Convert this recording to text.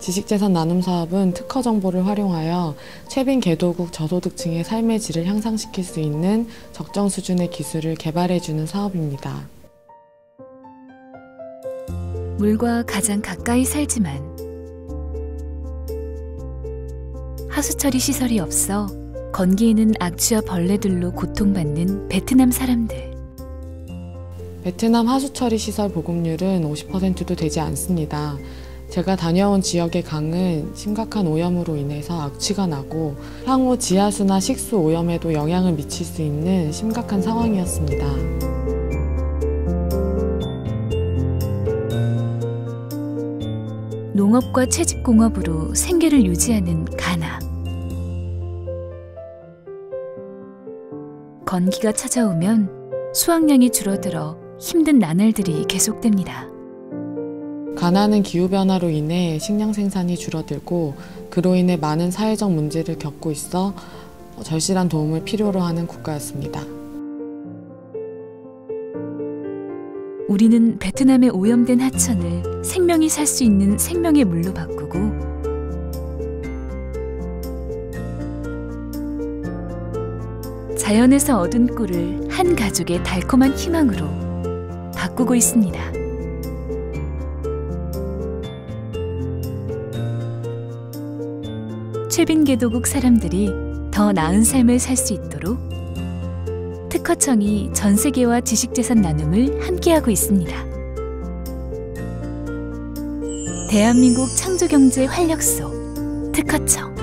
지식재산 나눔 사업은 특허 정보를 활용하여 최빈 개도국 저소득층의 삶의 질을 향상시킬 수 있는 적정 수준의 기술을 개발해주는 사업입니다. 물과 가장 가까이 살지만 하수처리 시설이 없어 건기에는 악취와 벌레들로 고통받는 베트남 사람들. 베트남 하수처리 시설 보급률은 50%도 되지 않습니다. 제가 다녀온 지역의 강은 심각한 오염으로 인해서 악취가 나고 향후 지하수나 식수 오염에도 영향을 미칠 수 있는 심각한 상황이었습니다. 농업과 채집공업으로 생계를 유지하는 가나. 건기가 찾아오면 수확량이 줄어들어 힘든 나날들이 계속됩니다. 가나는 기후변화로 인해 식량 생산이 줄어들고 그로 인해 많은 사회적 문제를 겪고 있어 절실한 도움을 필요로 하는 국가였습니다. 우리는 베트남의 오염된 하천을 생명이 살 수 있는 생명의 물로 바꾸고 자연에서 얻은 꿀을 한 가족의 달콤한 희망으로 바꾸고 있습니다. 최빈 개도국 사람들이 더 나은 삶을 살 수 있도록 특허청이 전 세계와 지식재산 나눔을 함께하고 있습니다. 대한민국 창조경제 활력소 특허청